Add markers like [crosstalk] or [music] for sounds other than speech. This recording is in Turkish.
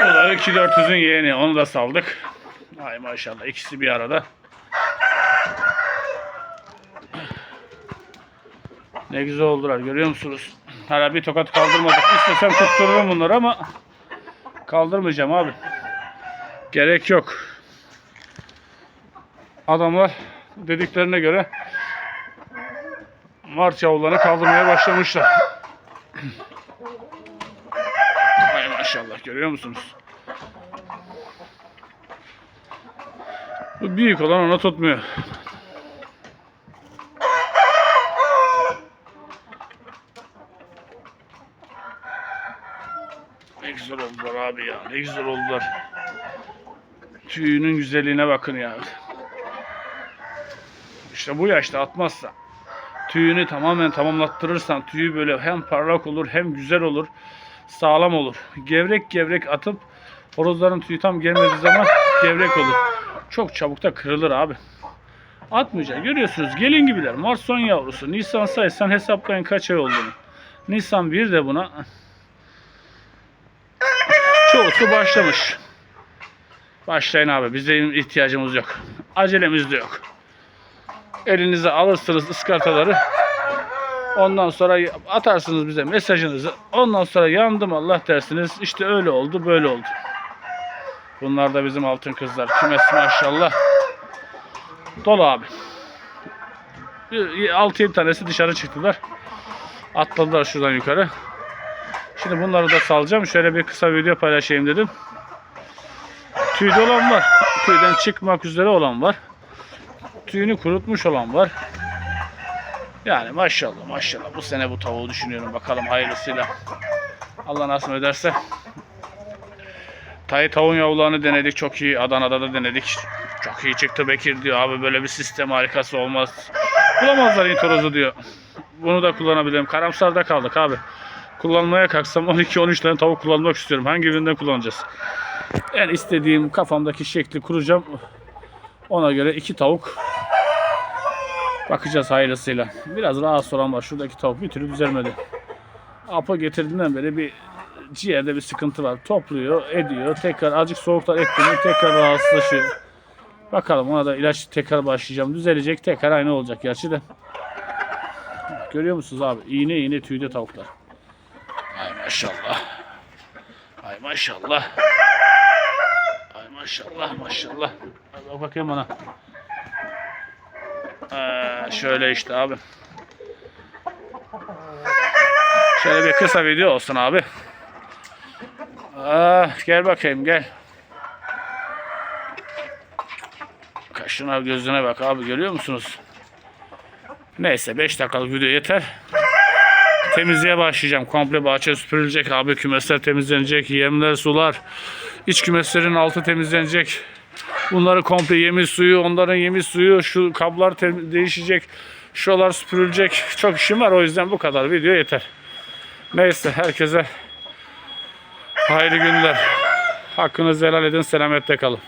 Bu da 2400'ün yeğeni. Onu da saldık. Ay maşallah ikisi bir arada. Ne güzel oldular görüyor musunuz? Hala bir tokat kaldırmadık. İstesem tuttururum bunları ama kaldırmayacağım abi. Gerek yok. Adamlar dediklerine göre Mart yavrularını kaldırmaya başlamışlar. Maşallah görüyor musunuz? Bu büyük olan ona tutmuyor. Ne güzel oldular abi ya. Ne güzel oldular. Tüyünün güzelliğine bakın ya. İşte bu yaşta atmazsa tüyünü tamamen tamamlattırırsan tüyü böyle hem parlak olur hem güzel olur sağlam olur. Gevrek gevrek atıp horozların tüyü tam gelmediği zaman gevrek olur. Çok çabuk da kırılır abi. Atmayacak. Görüyorsunuz gelin gibiler. Mart son yavrusu. Nisan saysan hesaplayın kaç ay olduğunu. Nisan 1 de buna. Çoğusu başlamış. Başlayın abi. Bize ihtiyacımız yok. Acelemiz de yok. Elinize alırsınız ıskartaları. Ondan sonra atarsınız bize mesajınızı. Ondan sonra yandım Allah dersiniz. İşte öyle oldu böyle oldu. Bunlar da bizim altın kızlar. Kümes maşallah. Dolu abi. 6-7 tanesi dışarı çıktılar. Atladılar şuradan yukarı. Şimdi bunları da salacağım. Şöyle bir kısa video paylaşayım dedim. Tüyde olan var. Tüyden çıkmak üzere olan var. Tüyünü kurutmuş olan var. Yani maşallah maşallah bu sene bu tavuğu düşünüyorum. Bakalım hayırlısıyla. Allah nasip ederse. Tay tavuğun yavrularını denedik. Çok iyi. Adana'da da denedik. Çok iyi çıktı Bekir diyor. Abi böyle bir sistem harikası olmaz. Bulamazlar intorozu diyor. Bunu da kullanabilirim. Karamsarda kaldık abi. Kullanmaya kalksam [laughs] 12-13 tane tavuk kullanmak istiyorum. Hangi birinden kullanacağız? En istediğim kafamdaki şekli kuracağım. Ona göre iki tavuk bakacağız hayırlısıyla. Biraz rahatsız olan var. Şuradaki tavuk bir türlü düzelmedi. Apa getirdiğinden beri bir ciğerde bir sıkıntı var. Topluyor, ediyor. Tekrar azıcık soğuklar etkiliyor. Tekrar rahatsızlaşıyor. Bakalım ona da ilaç tekrar başlayacağım. Düzelecek. Tekrar aynı olacak gerçi de. Görüyor musunuz abi? İğne iğne tüyde tavuklar. Ay maşallah. Ay maşallah. Ay maşallah maşallah. Hadi bak bakayım bana. Ee, şöyle işte abi. Şöyle bir kısa video olsun abi. Ah, gel bakayım gel. Kaşına gözüne bak abi görüyor musunuz? Neyse 5 dakikalık video yeter. Temizliğe başlayacağım. Komple bahçe süpürülecek abi. Kümesler temizlenecek. Yemler, sular. iç kümeslerin altı temizlenecek. Bunları komple yemi suyu, onların yemi suyu, şu kablar değişecek. Şuralar süpürülecek. Çok işim var o yüzden bu kadar video yeter. Neyse herkese hayırlı günler. Hakkınızı helal edin. Selamette kalın.